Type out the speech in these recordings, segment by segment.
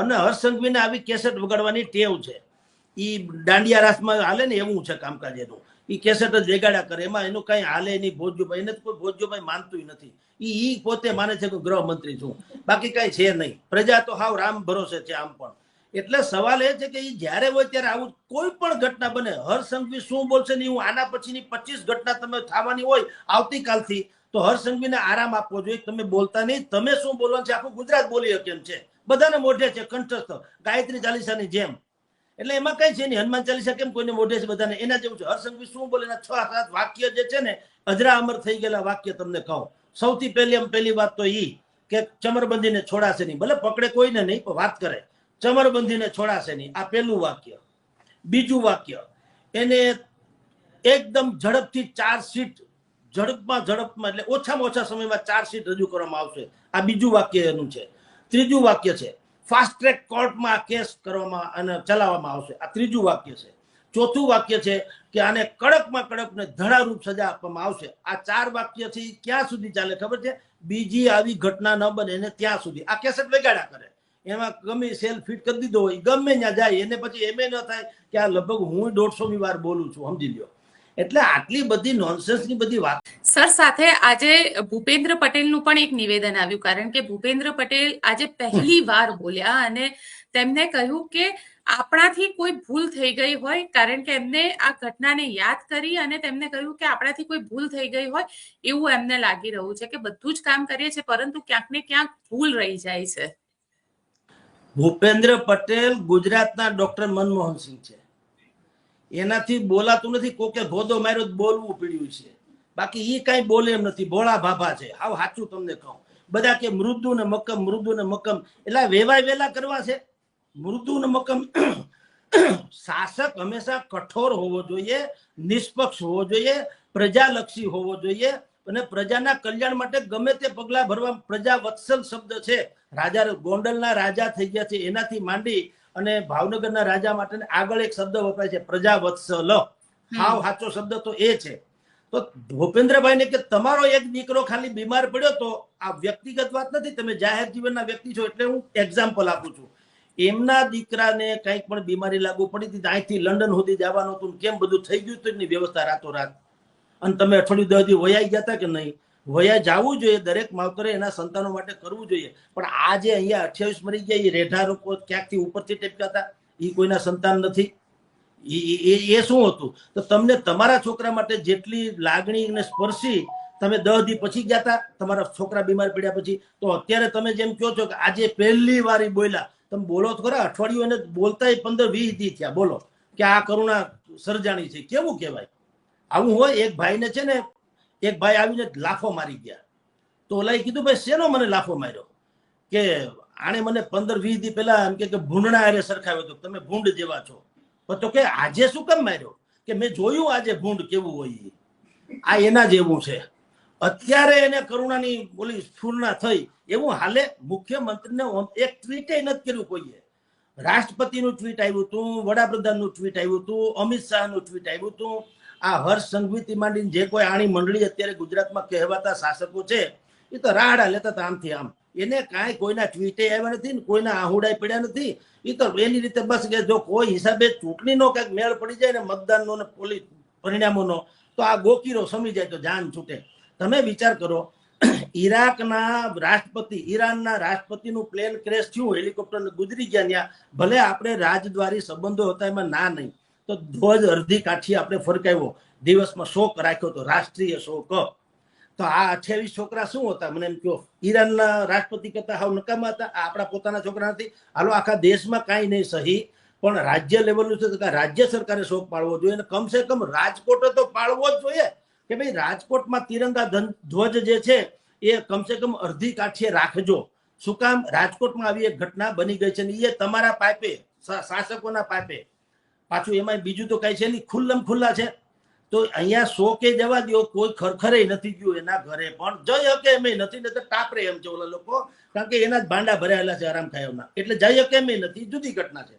અને હર્ષસંઘવીને આવી કેસેટ વગાડવાની ટેવ છે. એ દાંડિયા રાસમાં હાલે ને એવું છે કામકાજ એનું. ઈ કેસેટ જ વેગાડ્યા કરે. એમાં એનું કઈ હાલે નહીં, ભોજ્યુભાઈ એને કોઈ ભોજ્યુભાઈ માનતું નથી. એ ઈ પોતે માને છે કે ગૃહમંત્રી છું. બાકી કઈ છે નહીં. પ્રજા તો હાવ રામ ભરોસે છે આમ પણ. એટલે સવાલ એ છે કે એ જ્યારે હોય ત્યારે આવું કોઈ પણ ઘટના બને. હર્ષ શું બોલશે ને હું આના પછીની પચીસ ઘટના તમે થવાની હોય આવતીકાલથી, તો હર્ષ સંઘવીને આરામ આપવો જોઈએ. તમે બોલતા નહીં. તમે શું બોલવાનું છે? આખું ગુજરાત બોલી શકે એમ છે. બધાને મોઢે છે, કંઠસ્થ. ગાયત્રી ચાલીસાની જેમ. એટલે એમાં કઈ છે નહીં, હનુમાન ચાલીસા કેમ કોઈને મોઢે છે બધાને? એના જેવું છે. હરસંઘવી શું બોલે એના છ સાત વાક્ય જે છે ને, અજરા અમર થઈ ગયેલા વાક્ય તમને કહું. સૌથી પહેલી આમ પહેલી વાત તો ઈ કે ચમરબંધીને છોડાશે નહીં. ભલે પકડે કોઈને નહીં, પણ વાત કરે. ચમરબંધીને છોડાશે નહીં. આ પહેલું વાક્ય. બીજું વાક્ય. એને એકદમ ઝડપથી ચાર સીટ ઝડપમાં ઝડપમાં, એટલે ઓછામાં ઓછા સમયમાં ચાર સીટ રજૂ કરવામાં આવશે. આ બીજું વાક્ય એનું છે. ત્રીજું વાક્ય છે ફાસ્ટ ટ્રેક કોર્ટમાં આ કેસ કરવામાં અને ચલાવવામાં આવશે. આ ત્રીજું વાક્ય છે. ચોથું વાક્ય છે કે આને કડકમાં કડક ને ધડારૂપ સજા આપવામાં આવશે. આ ચાર વાક્ય છે એ ક્યાં સુધી ચાલે ખબર છે? બીજી આવી ઘટના ન બને એને ત્યાં સુધી. આ કેસેટ વેગાડ્યા કરે. એમાં ગમે સેલ ફિટ કરી દીધો હોય, ગમે ત્યાં જાય, એને પછી એમ ન થાય કે આ લગભગ હું દોઢસોમી વાર બોલું છું, સમજી લ્યો. એટલે આટલી બધી નોનસેન્સની બધી વાત. સર સાથે આજે ભૂપેન્દ્ર પટેલનું પણ એક નિવેદન આવ્યું. કારણ કે ભૂપેન્દ્ર પટેલ આજે પહેલી વાર બોલ્યા અને તેમને કહ્યું કે આપણાથી કોઈ ભૂલ થઈ ગઈ હોય કારણ કે એમને આ ઘટનાને યાદ કરી અને તેમને કહ્યું કે આપણાથી કોઈ ભૂલ થઈ ગઈ હોય એવું એમને લાગી રહ્યું છે કે બધું જ કામ કરીએ છીએ પરંતુ ક્યાંક ને ક્યાંક ભૂલ રહી જાય છે. ભૂપેન્દ્ર પટેલ ગુજરાતના ડોક્ટર મનમોહન સિંહ છે. એનાથી બોલાતું નથી. કોકે ભોદો માર્યો બોલવું પડ્યું છે. બાકી એ કઈ બોલે એમ નથી. ભોળા ભાભા છે. હાવ સાચું તમને કહું. બધા કે મૃદુ ને મક્કમ મૃદુ ને મક્કમ એટલે વેવાય વેલા કરવા છે. મૃદુ ને મક્કમ શાસક હંમેશા કઠોર હોવો જોઈએ, નિષ્પક્ષ હોવો જોઈએ, પ્રજાલક્ષી હોવો જોઈએ અને પ્રજાના કલ્યાણ માટે ગમે તે પગલા ભરવા. પ્રજા વત્સલ શબ્દ છે. રાજા ગોંડલના રાજા થઈ ગયા છે. એનાથી માંડી અને ભાવનગરના રાજા માટે આગળ એક શબ્દ વપરાય છે પ્રજા વત્સલ હાવ સાચો શબ્દ તો એ છે. તો ભૂપેન્દ્રભાઈ ને કે તમારો એક દીકરો ખાલી બીમાર પડ્યો તો આ વ્યક્તિગત વાત નથી તમે જાહેર જીવનના વ્યક્તિ છો એટલે હું એક્ઝામ્પલ આપું છું. એમના દીકરાને કંઈક પણ બીમારી લાગુ પડી હતી અહીંથી લંડન સુધી જવાનું હતું કેમ બધું થઈ ગયું હતું એની વ્યવસ્થા રાતોરાત. અને તમે અઠવાડિયું દસ દિવસ વયાઈ ગયા હતા કે નહીં? વયા જવું જોઈએ, દરેક માવતરે એના સંતાનો માટે કરવું જોઈએ. પણ આ જે અહીંયા અઠ્યાવીસ મરી ગયા એ રેઢા લોકો ક્યાંકથી ઉપરથી ટેપક્યા હતા? એ કોઈના સંતાન નથી. એ એ શું હતું? તો તમને તમારા છોકરા માટે જેટલી લાગણી ને સ્પર્શી તમે દસ દી પછી ગયા હતા તમારા છોકરા બીમાર પડ્યા પછી, તો અત્યારે તમે જેમ કહો છો કે આજે પહેલી વાર બોલ્યા. તમે બોલો તો ખરા, અઠવાડિયું એને બોલતા પંદર વીસ દી થયા, બોલો. કે આ કરુણા સર્જાણી છે. કેવું કહેવાય? આવું હોય, એક ભાઈને છે ને એક ભાઈ આવીને લાફો મારી ગયા. તો ઓલાએ કીધું, ભાઈ, શેનો મને લાફો માર્યો? કે, આણે મને પંદર વીસ દી પહેલા એમ કે ભૂંડણા હારે સરખાવ્યો હતો તમે ભૂંડ જેવા છો. તો કે, આજે શું કેમ માર્યો? કે, મેં જોયું આજે ભૂંડ કેવું હોય આ એના જેવું છે. અત્યારે એને કરુણાની બોલી સ્ફૂર્ણા થઈ. એવું હાલે મુખ્યમંત્રીને એક ટ્વીટે નથી કર્યું કોઈએ. રાષ્ટ્રપતિનું ટ્વીટ આવ્યું હતું વડાપ્રધાનનું ટ્વીટ આવ્યું હતું અમિત શાહનું ટ્વીટ આવ્યું હતું આ હર્ષ સંઘવીથી માંડીને જે કોઈ આણી મંડળી અત્યારે ગુજરાતમાં કહેવાતા શાસકો છે, એ તો રાહડા લેતા હતા આમથી આમ. એને કાંઈ કોઈના ટ્વીટે આવ્યા નથી ને કોઈના આહુડાય પડ્યા નથી. એ તો એની રીતે બસ કે જો કોઈ હિસાબે ચૂંટણીનો કંઈક મેળ પડી જાય ને મતદાનનો ને પોલીસ પરિણામોનો, તો આ ગોકીરો સમી જાય તો જાન છૂટે. તમે વિચાર કરો, ઈરાકના રાષ્ટ્રપતિ, ઈરાનના રાષ્ટ્રપતિનું પ્લેન ક્રેશ થયું, હેલિકોપ્ટર ગુજરી ગયા ત્યાં ભલે આપણે રાજદ્વારી સંબંધો હતા, એમાં ના નહીં. તો ધ્વજ અડધી કાઠી આપણે ફરકાવ્યો. દિવસમાં શોક રાખ્યો તો રાષ્ટ્રીય શોક. તો આ અઠ્યાવીસ છોકરા શું હતા? મને એમ કહો. ઈરાનના રાષ્ટ્રપતિ કરતા હાવ નકામા હતા. આપણા પોતાના છોકરા નથી. હાલો, આખા દેશમાં કાંઈ નહીં સહી. પણ રાજ્ય લેવલનું છે રાજ્ય સરકારે શોક પાડવો જોઈએ અને કમસે કમ રાજકોટ તો પાડવો જ જોઈએ. કે ભાઈ, રાજકોટમાં તિરંગા ધ્વજ જે છે, એ કમસે કમ અડધી કાઠીએ રાખજો. શું કામ? રાજકોટમાં આવી એક ઘટના બની ગઈ છે ને એ તમારા પાપે શાસકોના પાઇપે પાછું એમાં બીજું તો કઈ છે નહીં. ખુલ્લમ ખુલ્લા છે. તો અહીંયા સો કે જવા દો કોઈ ખરખરે નથી ગયું એના ઘરે. પણ જઈ શકે એમ નથી ને ટાપરે એમ છે ઓલા લોકો. કારણ કે એના જ ભાંડા ભરાયેલા છે આરામ ખાયવના એટલે જઈ શકે એમ નથી, જુદી ઘટના છે.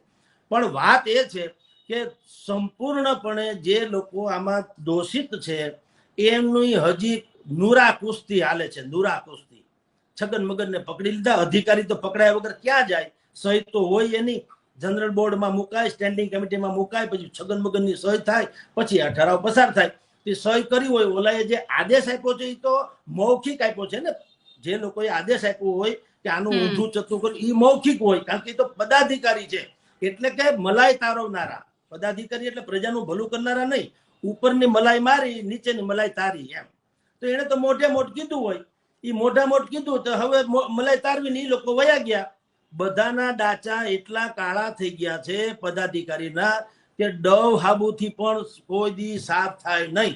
પણ વાત એ છે કે સંપૂર્ણપણે જે લોકો આમાં દોષિત છે, એમની હજી નુરા કુસ્તી હાલે છે, નુરા કુસ્તી. છગન મગનને પકડી લીધા. અધિકારી તો પકડાયા વગર ક્યાં જાય? સહી તો હોય એની જનરલ બોર્ડમાં મુકાય સ્ટેન્ડિંગ કમિટીમાં મુકાય પછી છગન મગનની સહી થાય પછી આ ઠરાવ પસાર થાય. તે સહી કરી હોય ઓલાએ જે આદેશ આપ્યો છે એ તો મૌખિક આપ્યો છે ને. જે લોકોએ આદેશ આપ્યો હોય કે આનું ઊંધું ચતું કર્યું એ મૌખિક હોય કારણ કે એ તો પદાધિકારી છે. એટલે કે મલાઈ તારવનારા. પદાધિકારી એટલે પ્રજાનું ભલું કરનારા નહીં. ઉપરની મલાઈ મારી નીચેની મલાઈ તારી એમ. તો એને તો મોઢે મોઢ કીધું હોય. એ મોઢા મોઢ કીધું તો હવે મલાઈ તારવીને એ લોકો વયા ગયા. બધાના ડાચા એટલા કાળા થઈ ગયા છે પદાધિકારીના કે ડવ હાબુથી પણ કોઈ દી સાફ થાય નહીં.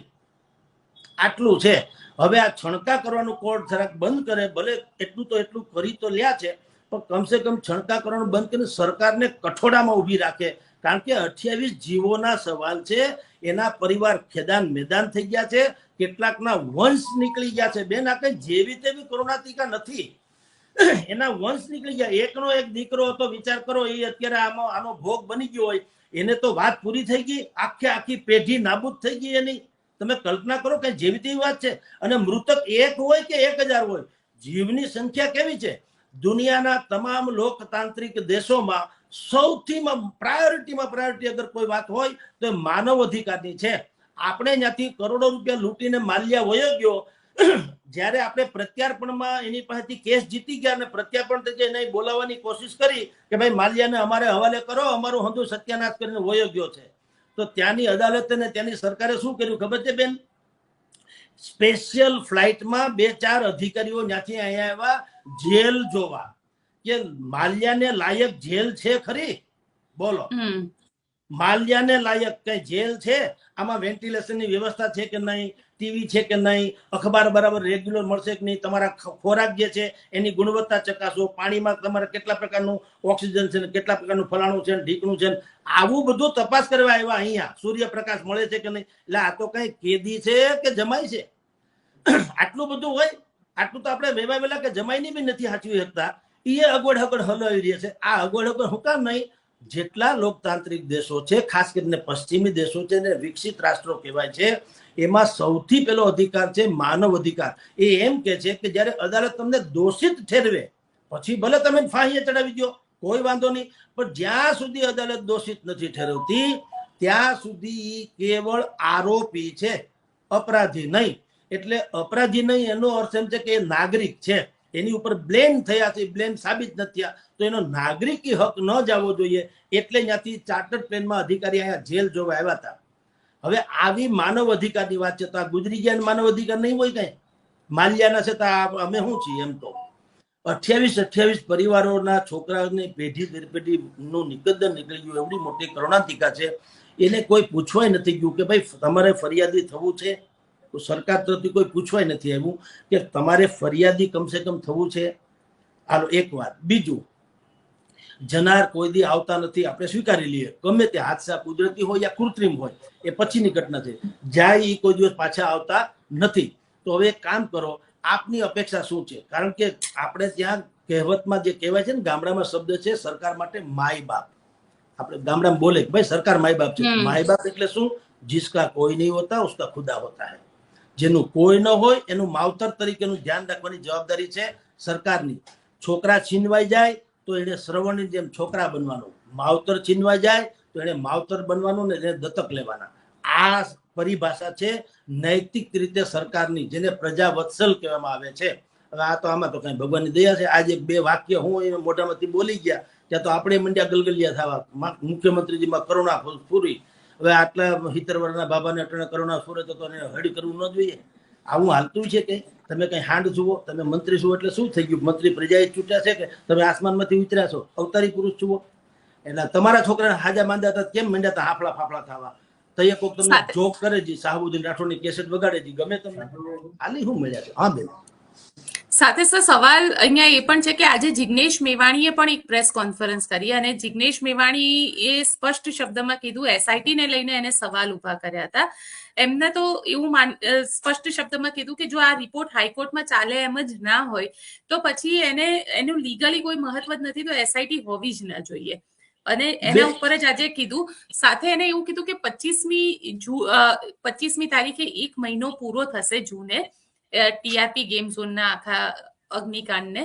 આટલું છે. હવે આ છણકા કરવાનું કોર્ટ જરાક બંધ કરે, ભલે એટલું તો એટલું કરી તો લ્યા છે, પણ કમસે કમ છણકા કરવાનું બંધ કરીને સરકારને કઠોડામાં ઊભી રાખે. કારણ કે અઠ્યાવીસ જીવોના સવાલ છે, એના પરિવાર ખેદાન મેદાન થઈ ગયા છે, કેટલાકના વંશ નીકળી ગયા છે. બેન, આ કઈ જેવી તેવી કોરોના ટીકા નથી. એના વંશ નીકળી ગયા. એકનો એક દીકરો હતો, વિચાર કરો, એ અત્યારે આમાં, આનો ભોગ બની ગયો હોય. એને તો વાત પૂરી થઈ ગઈ. આખે આખી પેઢી નાબૂદ થઈ ગઈ એની. તમે કલ્પના કરો કે જેવી તેવી વાત છે. અને મૃતક એક હોય કે એક હજાર હોય? જીવની સંખ્યા કેવી છે? દુનિયાના તમામ લોકતાંત્રિક દેશોમાં સૌથી પ્રાયોરિટીમાં પ્રાયોરિટી અગર કોઈ વાત હોય, તો માનવ અધિકારની છે. આપણે ત્યાંથી કરોડો રૂપિયા લૂંટીને માલ્યા વયો ગયો જ્યારે આપણે પ્રત્યાર્પણમાં એની પાસેથી કેસ જીતી ગયા અને પ્રત્યાર્પણ થઈ એને બોલાવવાની કોશિશ કરી કે ભાઈ, માલ્યાને અમારે હવાલે કરો, અમારું હંધુ સત્યાનાશ કરીને વયો ગયો છે. તો ત્યાંની અદાલત અને ત્યાંની સરકારે શું કર્યું ખબર છે બેન? સ્પેશિયલ ફ્લાઇટમાં બે ચાર અધિકારીઓ ત્યાંથી અહીંયા આવ્યા, જેલ જોવા. કે માલ્યાને લાયક જેલ છે ખરી? બોલો. માલ્યાને લાયક કઈ જેલ છે? આમાં વેન્ટિલેશનની વ્યવસ્થા છે કે નહીં? ટીવી છે કે નહીં? અખબાર બરાબર રેગ્યુલર મળશે કે નહીં? તમારા ખોરાક જે છે, એની ગુણવત્તા ચકાસો. પાણીમાં તમારે કેટલા પ્રકારનું ઓક્સિજન છે કેટલા પ્રકારનું ફલાણું છે ઢીકણું છે આવું બધું તપાસ કરવા આવ્યા અહીંયા. સૂર્યપ્રકાશ મળે છે કે નહીં? એટલે આ તો કઈ કેદી છે કે જમાય છે? આટલું બધું હોય? આટલું તો આપણે વેવા વેલા કે જમાઈની બી નથી સાચવી શકતા. એ અગવડ અગવડ હલાવી રહ્યા છે. આ અગવડ અગવડ હું કામ નહીં જેટલા લોકતાંત્રિક દેશો છે, ખાસ કરીને પશ્ચિમી દેશો છે ને વિકસિત રાષ્ટ્રો કહેવાય છે, એમાં સૌથી પહેલો અધિકાર છે માનવ અધિકાર. એ એમ કે છે કે જ્યારે અદાલત તમને દોષિત ઠેરવે, પછી ભલે તમે ફાંસીએ ચડાવી દો, કોઈ વાંધો નહીં, પણ જ્યાં સુધી અદાલત દોષિત નથી ઠેરવતી, ત્યાં સુધી કેવળ આરોપી છે, અપરાધી નહીં. એટલે અપરાધી નહીં, એનો અર્થ એમ છે કે એ નાગરિક છે. એની ઉપર બ્લેમ થયા છે બ્લેમ સાબિત નથી થયા, તો એનો નાગરિકી હક ન જવો જોઈએ, એટલે ત્યાંથી ચાર્ટર્ડ પ્લેનમાં અધિકારી અહીંયા જેલ જોવા આવ્યા હતા. હવે આવી માનવ અધિકારની વાત છે, તો આ ગુજરી ગયા માનવ અધિકાર નહીં હોય કઈ? માલ્યાના છે, તો અમે શું છીએ એમ તો? અઠ્યાવીસ અઠ્યાવીસ પરિવારોના છોકરાઓની પેઢી દર પેઢી નું નિકદ્દન નીકળી ગયું, એવડી મોટી કરુણાંતિકા છે. એને કોઈ પૂછવાય નથી ગયું કે ભાઈ, તમારે ફરિયાદી થવું છે? સરકાર તરફથી કોઈ પૂછવાય નથી આવ્યું કે તમારે ફરિયાદી કમસે કમ થવું છે? હાલો એક વાત. બીજું જનાર કોઈ દી આવતા નથી આપણે સ્વીકારી લઈએ. ગમે તે હાદસા કુદરતી હોય યા કૃત્રિમ હોય એ પછીની ઘટના છે. જાય એ કોઈ દિવસ પાછા આવતા નથી. તો હવે એક કામ કરો આપની અપેક્ષા શું છે? કારણ કે આપણે ત્યાં કહેવતમાં જે કહેવાય છે ને ગામડામાં શબ્દ છે સરકાર માટે માય બાપ. આપણે ગામડામાં બોલે ભાઈ સરકાર માય બાપ છે. માય બાપ એટલે શું? જિસકા કોઈ નહીં હોતા ઉસકા ખુદા હોતા હૈ. જેનું કોઈ ન હોય, એનું માવતર તરીકેનું ધ્યાન રાખવાની જવાબદારી છે સરકારની. છોકરા છીનવાઈ જાય તો એને શ્રવણની જેમ છોકરા બનવાનું. માવતર છીનવાઈ જાય તો એને માવતર બનવાનું ને એને દત્તક લેવાના. આ પરિભાષા છે નૈતિક રીતે સરકારની, જેને પ્રજા વત્સલ કહેવામાં આવે છે. હવે આ તો આમાં તો કઈ ભગવાનની દયા છે. આજે બે વાક્ય હું એ મોઢામાંથી બોલી ગયા. ત્યાં તો આપણે મંડ્યા ગલગલિયા થવા. મુખ્યમંત્રીજીમાં કરુણા પૂરી હવે આટલા વર્ષના બાબાને અટણે કરુણા સુરે તો એને હળી કરવું ન જોઈએ. આવું હાલતું છે કે તમે કઈ હાંડ જુઓ તમે મંત્રી છો એટલે શું થઈ ગયું? મંત્રી પ્રજાએ ચૂંટ્યા છે કે તમે આસમાનમાંથી ઉતર્યા છો? અવતારી પુરુષ જુઓ. એટલે તમારા છોકરાને હાજા માંડ્યા હતા કેમ માંડ્યા હતા? હાફળા ફાફળા થવા તો એ કોક તમને જોક કરે છે શાહબુદ્દીન રાઠોડની કેસેટ વગાડે છે ગમે તમને. હાલી શું મળ્યા છે? હા બેન. સાથે સર સવાલ અહીંયા એ પણ છે કે આજે જિગ્નેશ મેવાણીએ પણ એક પ્રેસ કોન્ફરન્સ કરી અને જિગ્નેશ મેવાણી એ સ્પષ્ટ શબ્દમાં કીધું એસઆઈટી ને લઈને એને સવાલ ઊભા કર્યા હતા. એમને તો એવું માન સ્પષ્ટ શબ્દમાં કીધું કે જો આ રિપોર્ટ હાઈકોર્ટમાં ચાલે એમ જ ના હોય તો પછી એને એનું લીગલી કોઈ મહત્વ જ નથી તો એસઆઈટી હોવી જ ન જોઈએ. અને એના ઉપર જ આજે કીધું સાથે એને એવું કીધું કે પચીસમી જૂ પચીસમી તારીખે એક મહિનો પૂરો થશે જૂને ટીઆરપી ગેમ ઝોનના આખા અગ્નિકાંડને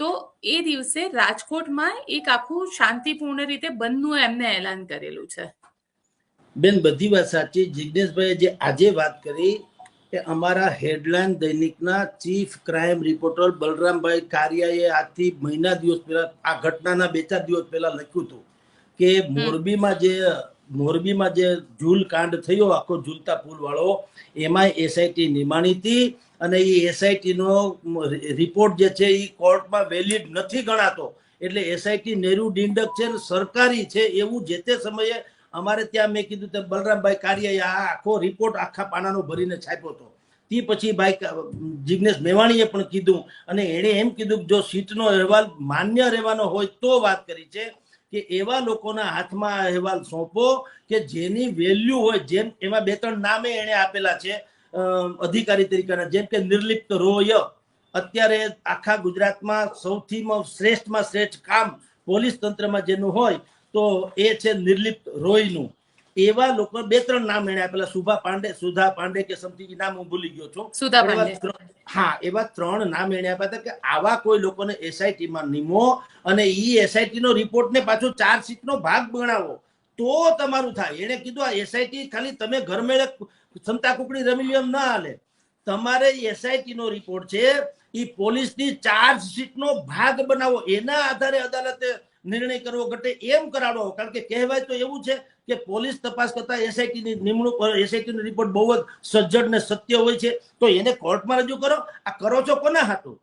તો એ દિવસે રાજકોટમાં એક આખું શાંતિપૂર્ણ રીતે બંધનું એમને એલાન કરેલું છે બેન, બધી વાત સાચી. જિજ્ઞેશભાઈએ જે આજે વાત કરી એ અમારા હેડલાઇન દૈનિકના ચીફ ક્રાઇમ રિપોર્ટર બલરામભાઈ કારિયાએ આજથી મહિના દિવસ પહેલા, આ ઘટનાના બે ચાર દિવસ પહેલા લખ્યું હતું કે મોરબીમાં જે મોરબીમાં જે ઝૂલ કાંડ થયો, આખો ઝૂલતા પુલ વાળો એમાં એસઆઈટી નિમાણી હતી અને એ એસઆઈટી નો રિપોર્ટ જે છે એ કોર્ટમાં વેલિડ નથી ગણાતો. એટલે એસઆઈટી નેહરુ ડિંડક છે ને સરકારી છે એવું જે તે સમયે અમારે ત્યાં મેં કીધું તેમ બલરામભાઈ કારિયાએ આ આખો રિપોર્ટ આખા પાનાનો ભરીને છાપ્યો હતો. તે પછી ભાઈ જિજ્ઞેશ મેવાણીએ પણ કીધું અને એણે એમ કીધું કે જો સીટનો અહેવાલ માન્ય રહેવાનો હોય તો વાત કરી છે. કે એવા લોકોના હાથમાં અહેવાલ સોંપો કે જેની વેલ્યુ હોય, જેમ એમાં બે ત્રણ નામે એણે આપેલા છે અધિકારી તરીકેના, જેમ કે નિર્લિપ્ત રોય, અત્યારે આખા ગુજરાતમાં સૌથી શ્રેષ્ઠમાં શ્રેષ્ઠ કામ પોલીસ તંત્રમાં જેનું હોય, તો એ છે નિર્લિપ્ત રોયનું. એવા લોકો બે ત્રણ નામ એને આપેલા. સુભા પાંડે સુધા પાંડે કે સમથિંગ નામ હું ભૂલી ગયો છું. સુધા પાંડે. હા એવા ત્રણ નામ એને આપ્યા હતા કે આવા કોઈ લોકોને એસઆઈટી માં નિમો અને ઈ એસઆઈટી નો રિપોર્ટ ને પાછું ચાર્જશીટ નો ભાગ ગણાવો તો તમારું થાય. એને કીધું આ એસઆઈટી ખાલી તમે ઘર મેળે ક્ષમતા કુકડી રમી એમ ના હાલે. તમારે એસઆઈટી નો રિપોર્ટ છે ઈ પોલીસની ચાર્જશીટ નો ભાગ બનાવો. એના આધારે અદાલતે નિર્ણય કરવો ઘટે એમ કરાવો કારણ કે કહેવાય તો એવું છે કે પોલીસ તપાસ કરતા એસઆઈટી ની નિમણૂક એસઆઈટી નો રિપોર્ટ બહુ જ સજ્જડ ને સત્ય હોય છે, તો એને કોર્ટમાં રજૂ કરો. આ કરો છો કોના હાટું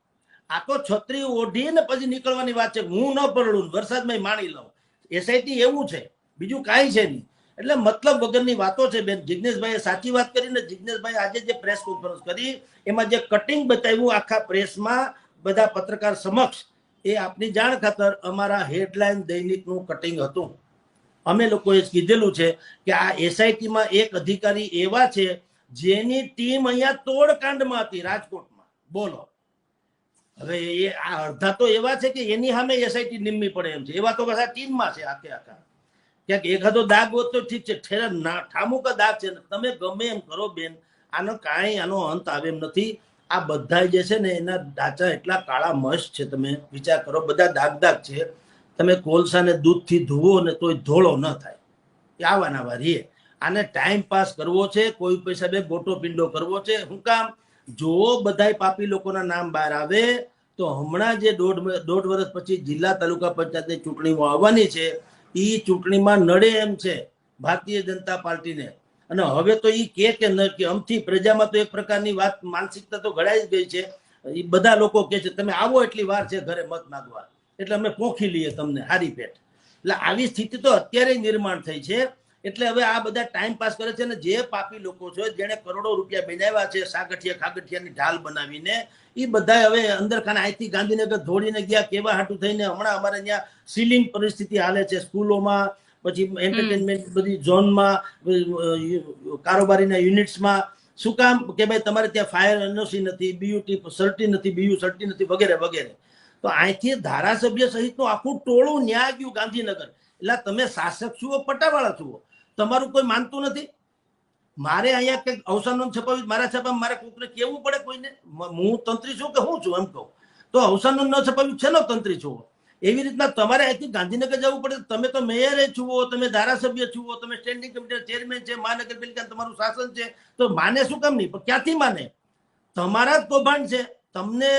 આ તો છત્રી ઓઢીને પછી નીકળવાની વાત છે. હું ન પરડું વરસાદમાં માણી લઉં. એસઆઈટી એવું છે, બીજું કાંઈ છે નહીં. એટલે મતલબ વગરની વાતો છે બેન. જિજ્ઞેશભાઈએ સાચી વાત કરીને જિજ્ઞેશભાઈ આજે જે પ્રેસ કોન્ફરન્સ કરી, એમાં જે કટિંગ બતાવ્યું આખા પ્રેસમાં બધા પત્રકાર સમક્ષ, એ આપની જાણ ખાતર અમારા હેડલાઇન દૈનિકનું કટિંગ હતું. અમે લોકોએ કીધેલું છે કે આ એસઆઈટીમાં એક અધિકારી એવા છે જેની ટીમ અહીંયા તોડકાંડમાં હતી રાજકોટમાં. બોલો. હવે એ આ અડધા તો એવા છે કે એની સામે એસઆઈટી નિમવી પડે એમ છે. એવા તો બધા ટીમમાં છે આખે આખા. ક્યાંક એકાદો દાગ હોત તો ઠીક છે. ઠેરા ઠામુકા દાગ છે. તમે ગમે એમ કરો બેન, આનો કાંઈ આનો અંત આવે એમ નથી. આ બધા જે છે ને એના ડાચા એટલા કાળા મસ્ત છે. તમે વિચાર કરો, બધા દાગ દાગ છે. તમે કોલસાને દૂધથી ધુવો ને તોય ધોળો ન થાય. એ આવાના વાર રીએ. આને ટાઈમ પાસ કરવો છે, કોઈ પૈસા બે ગોટો પિંડો કરવો છે, હું કામ? જો બધાય પાપી લોકોના નામ બહાર આવે, તો હમણાં જે દોઢ દોઢ વર્ષ પછી જિલ્લા તાલુકા પંચાયતની ચૂંટણીઓ આવવાની છે એ ચૂંટણીમાં નડે એમ છે, ભારતીય જનતા પાર્ટીને. અને હવે તો એ કે કે ન કે, અમથી પ્રજામાં તો એક પ્રકારની વાત માનસિકતા તો ઘડાઈ જ ગઈ છે. એ બધા લોકો કે છે, તમે આવો એટલી વાર છે, ઘરે મત માગવા એટલે અમે પોખી લઈએ તમને હારી પેટ. એટલે આવી સ્થિતિ તો અત્યારે નિર્માણ થઈ છે. એટલે હવે આ બધા ટાઈમ પાસ કરે છે અને જે પાપી લોકો છે, જેણે કરોડો રૂપિયા બનાવ્યા છે, સાગઠિયા ખાગઠિયાની ઢાલ બનાવીને એ બધા હવે અંદર ખાને અહીંથી ગાંધીનગર દોડીને ગયા, કેવા હાટું થઈને હમણાં અમારે અહીંયા સીલિંગ પરિસ્થિતિ હાલે છે સ્કૂલોમાં, પછી એન્ટરટેનમેન્ટ બધી ઝોનમાં કારોબારીના યુનિટ્સમાં. શું કામ? કે ભાઈ તમારે ત્યાં ફાયર એનઓસી નથી બીયુટી સર્ટી નથી બીયુ સર્ટી નથી, વગેરે વગેરે. તો અહીંથી ધારાસભ્ય સહિતનું આખું ટોળું ન્યાય ગયું ગાંધીનગર. એટલે તમે શાસક છુઓ પટાવાળા છુઓ તમારું કોઈ માનતું નથી? મારે અહીંયા કંઈક અવસાનનો છપાવી મારા છપામાં મારે કોકને કેવું પડે કોઈને? હું તંત્રી છું કે હું છું, એમ કહું. તો અવસાનનો ન છપાવ્યું છે તંત્રી છું એવી રીતના તમારે અહીંથી ગાંધીનગર જવું પડે તમે તો મેયર છુઓ તમે ધારાસભ્ય છુઓ તમે સ્ટેન્ડિંગ કમિટી ચેરમેન છે મહાનગરપાલિકા તમારું શાસન છે. તો માને શું કામ નહીં પણ ક્યાંથી માને? તમારા જ કૌભાંડ છે. તમને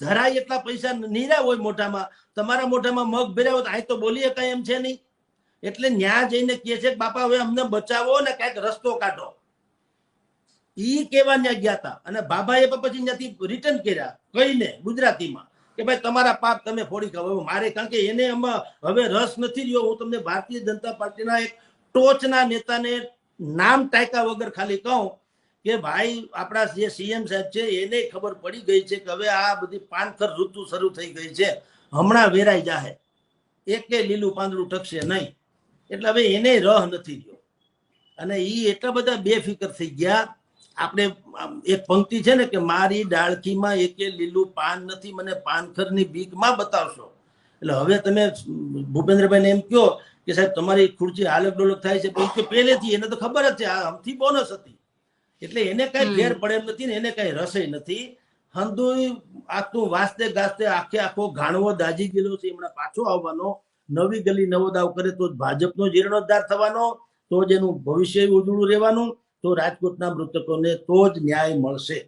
ધરાય એટલા પૈસા નીરા હોય મોઢામાં. તમારા મોઢામાં મગ ભેર્યા હોય તો બોલીએ કઈ એમ છે નહીં. એટલે ન્યા જઈને કહે છે બાપા, હવે અમને બચાવો ને કંઈક રસ્તો કાઢો. ઈ કેવા ન્યા ગયા હતા અને બાબાએ પણ પછી ત્યાંથી રિટર્ન કર્યા, કહીને ગુજરાતીમાં કે, ભાઈ, તમારા પાપ તમે ફોડી ખાવ. મારે, કારણ કે એને એમાં હવે રસ નથી રહ્યો. હું તમને ભારતીય જનતા પાર્ટીના એક ટોચના નેતાને નામ ટાંકા વગર ખાલી કહું કે ભાઈ આપણા જે સીએમ સાહેબ છે, એને ખબર પડી ગઈ છે કે હવે આ બધી પાનખર ઋતુ શરૂ થઈ ગઈ છે. હમણાં વેરાઈ જાહે. એકે લીલું પાંદડું ટકશે નહીં. એટલે હવે એને રહ નથી રહ્યો. અને એ એટલા બધા બેફિકર થઈ ગયા. આપણે એક પંક્તિ છે ને કે મારી ડાળખીમાં એકે લીલું પાન નથી, મને પાનખરની બીકમાં બતાવશો. એટલે હવે તમે ભૂપેન્દ્રભાઈને એમ કહો કે સાહેબ, તમારી ખુરશી હાલક ડોલક થાય છે. પહેલેથી, એને તો ખબર જ છે, આ હમથી બોનસ હતી. એટલે એને કઈ ઘેર પડે એમ નથી ને એને કઈ રસય નથી. હંદુ આ તું વાસ્તે ગાસ્તે આખે આખો ગાણવો દાજી ગયેલો છે. હમણાં પાછો આવવાનો. નવી ગલી નવો દાવ કરે તો ભાજપનો જીર્ણોદ્ધાર થવાનો તો જ એનું ભવિષ્ય ઉજળું રહેવાનું તો રાજકોટના મૃતકોને તો જ ન્યાય મળશે.